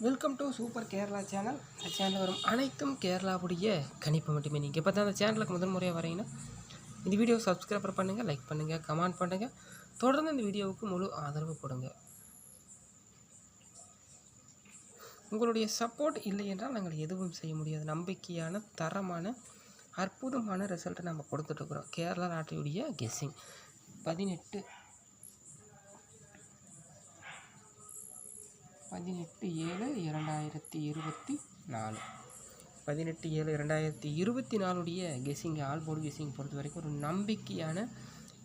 Welcome to super Kerala channel இந்த சேனலில் வரும் அனைத்தும் கேரளாவுடைய கணிப்பு மட்டுமே. நீங்கள் இப்போ தான் அந்த சேனலுக்கு முதல் முறையாக வரீங்கன்னா இந்த வீடியோ சப்ஸ்கிரைபர் பண்ணுங்கள் லைக் பண்ணுங்கள் கமெண்ட் பண்ணுங்கள் தொடர்ந்து இந்த வீடியோவுக்கு முழு ஆதரவு கொடுங்க. உங்களுடைய சப்போர்ட் இல்லை என்றால் நாங்கள் எதுவும் செய்ய முடியாது. நம்பிக்கையான தரமான அற்புதமான ரிசல்ட்டை நம்ம கொடுத்துட்ருக்குறோம் கேரளா நாட்டையுடைய கெஸ்ஸிங் பதினெட்டு பதினெட்டு ஏழு இரண்டாயிரத்தி இருபத்தி நாலு. பதினெட்டு ஏழு இரண்டாயிரத்தி இருபத்தி நாலுடைய கெஸிங் ஆல் போர்டு கெஸிங் பொறுத்த வரைக்கும் ஒரு நம்பிக்கையான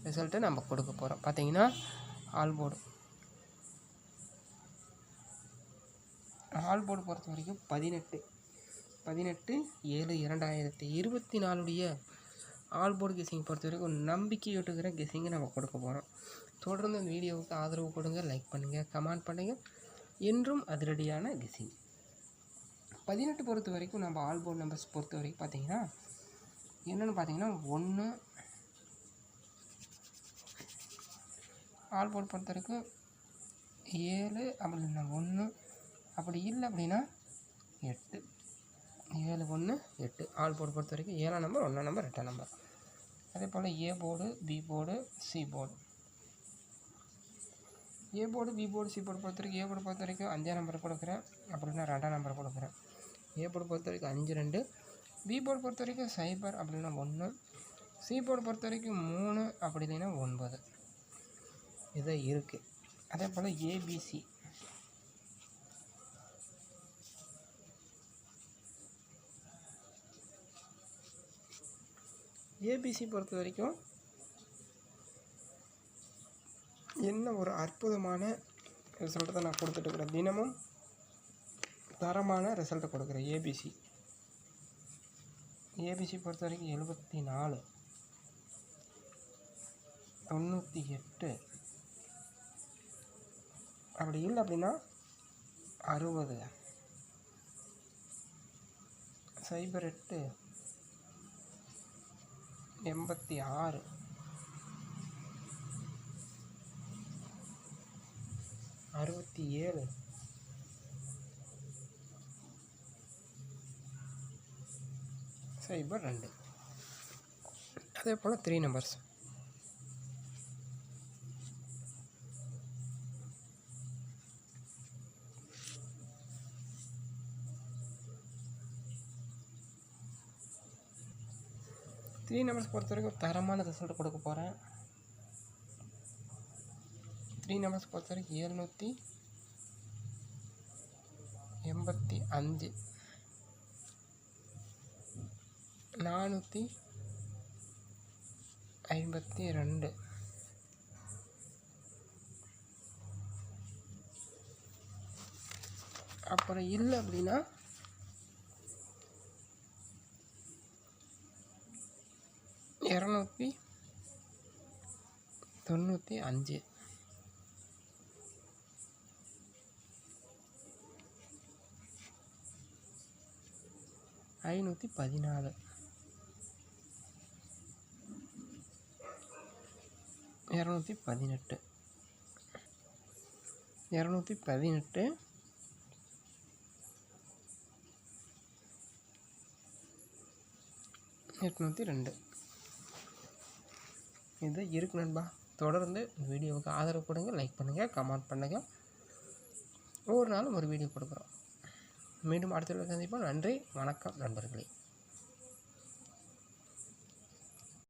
ரிசல்ட்டை நம்ம கொடுக்க போகிறோம் பார்த்தீங்கன்னா ஆல் போர்டு. ஆல் போர்டு பொறுத்த வரைக்கும் பதினெட்டு. பதினெட்டு ஏழு இரண்டாயிரத்தி இருபத்தி நாலுடைய ஆல் போர்டு கெஸ்ஸிங் பொறுத்த வரைக்கும் ஒரு நம்பிக்கையூட்டுகிற கெஸிங்கை நம்ம கொடுக்க போகிறோம் தொடர்ந்து இந்த வீடியோவுக்கு ஆதரவு கொடுங்க லைக் பண்ணுங்கள் கமெண்ட் பண்ணுங்கள் என்றும் அதிரடியான கெஸ்ஸிங் பதினெட்டு பொறுத்த வரைக்கும் நம்ம ஆல் போர்டு நம்பர்ஸ் பொறுத்த வரைக்கும் பார்த்தீங்கன்னா என்னென்னு பார்த்தீங்கன்னா ஒன்று ஆல் போர்டு பொறுத்த வரைக்கும் ஏழு அப்படி இல்லைன்னா ஒன்று அப்படி இல்லை அப்படின்னா எட்டு. ஏழு ஒன்று எட்டு. ஆல் போர்டு பொறுத்த வரைக்கும் ஏழாம் நம்பர் ஒன்றாம் நம்பர் எட்டாம் நம்பர் அதே போல் A board B board C board A board B board C board பொறுத்த வரைக்கும் ஏ போர்டு பொறுத்த வரைக்கும் அஞ்சாம் நம்பர் கொடுக்குறேன். அப்படின்னா ரெண்டாம் நம்பர் கொடுக்குறேன். ஏ போர்டு பொறுத்த வரைக்கும் அஞ்சு ரெண்டு. பி போர்டு பொறுத்த வரைக்கும் சைபர் அப்படின்னா ஒன்று சி போர்டு பொறுத்த வரைக்கும் மூணு அப்படி இல்லைன்னா ஒன்பது. இதை இருக்குது அதே போல் ஏபிசி ஏபிசி பொறுத்த வரைக்கும் என்ன ஒரு அற்புதமான ரிசல்ட்டை நான் கொடுத்துட்ருக்குறேன் தினமும் தரமான ரிசல்ட்டை கொடுக்குறேன் ஏபிசி ஏபிசி பொறுத்த வரைக்கும் எழுபத்தி நாலு தொண்ணூற்றி எட்டு. அப்படி இல்லை அப்படின்னா அறுபது. சைபர் எட்டு எண்பத்தி ஆறு. அறுபத்தி ஏழு. சைபர் ரெண்டு. அதே போல் த்ரீ நம்பர்ஸ் த்ரீ நம்பர்ஸ் பொறுத்த வரைக்கும் தரமான ரிசல்ட் கொடுக்க போகிறேன் த்ரீ நம்பர்ஸ் பொறுத்த வரைக்கும் ஏழ்நூற்றி எண்பத்தி அஞ்சு நானூற்றி ஐம்பத்தி ரெண்டு அப்புறம் இல்லை அப்படின்னா இரநூத்தி தொண்ணூற்றி அஞ்சு ஐநூற்றி பதினாலு. இரநூத்தி பதினெட்டு. இரநூத்தி பதினெட்டு. எட்நூற்றி ரெண்டு. இது இருக்கு நண்பா. தொடர்ந்து இந்த வீடியோவுக்கு ஆதரவு கொடுங்க லைக் பண்ணுங்கள் கமெண்ட் பண்ணுங்கள் ஒவ்வொரு நாளும் ஒரு வீடியோ கொடுக்குறோம். மீண்டும் அடுத்த சந்திப்போம். நன்றி வணக்கம் நண்பர்களே.